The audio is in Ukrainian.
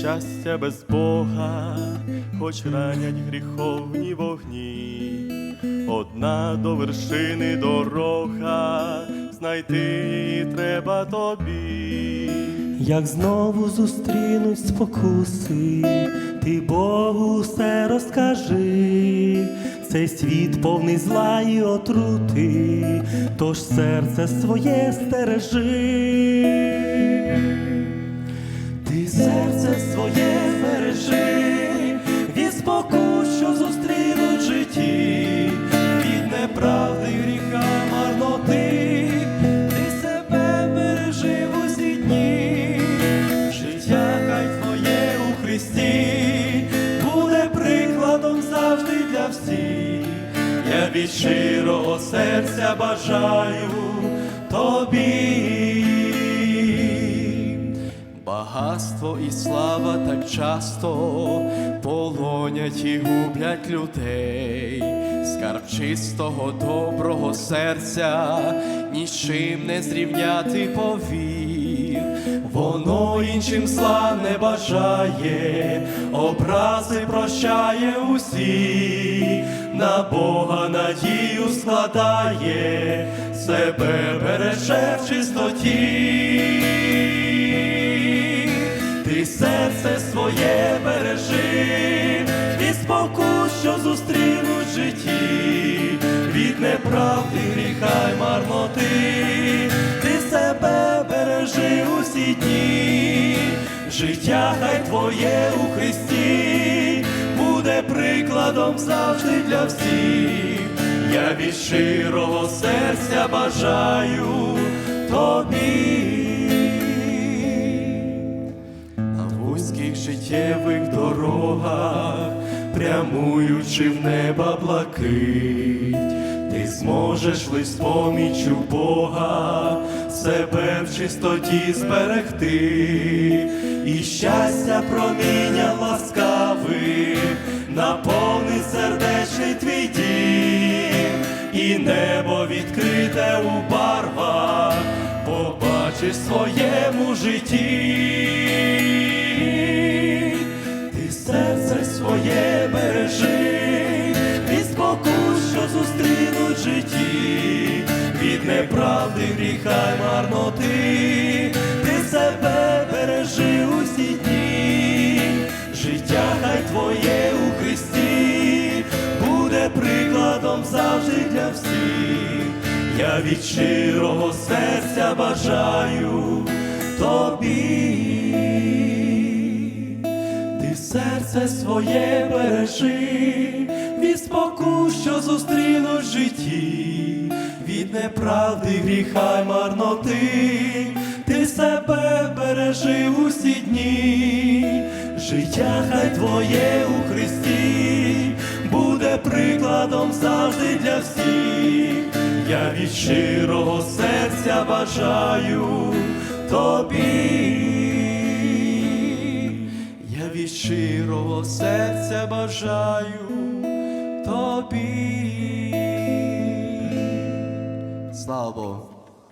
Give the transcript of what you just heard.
щастя без Бога, хоч ранять гріховні вогні, одна до вершини дорога, знайти її треба тобі. Як знову зустрінуть спокуси, ти Богу все розкажи, цей світ повний зла і отрути, тож серце своє стережи. Ти серце від щирого серця бажаю тобі. Багатство і слава так часто полонять і гублять людей, скарб чистого доброго серця нічим не зрівняти повір, воно іншим зла не бажає, образи прощає усі, на Бога надію складає, себе береже в чистоті. Ти серце своє бережи, від спокус, що зустрінуть в житті, від неправди, гріха й марноти, ти себе бережи усі дні, життя хай твоє у Христі, прикладом завжди для всіх. Я від щирого серця бажаю тобі на вузьких життєвих дорогах, прямуючи в неба блакить, ти зможеш лиш з поміччю Бога себе в чистоті зберегти, і щастя проміння ласкавих, наповнить сердечний твій дім, і небо відкрите у барвах, побачиш в своєму житті, ти серце своє бережи, від спокус, що зустрінуть в житті, від неправди, гріха й марноти, ти себе бережи усі дні, життя хай твоє Я від щирого серця бажаю тобі, ти серце своє бережи, від спокус, що зустрінуть в житті, від неправди, гріха й марноти, ти себе бережи усі дні, життя хай твоє у Христі, буде прикладом завжди від щирого серця бажаю тобі. Я від щирого серця бажаю тобі. Слава Богу.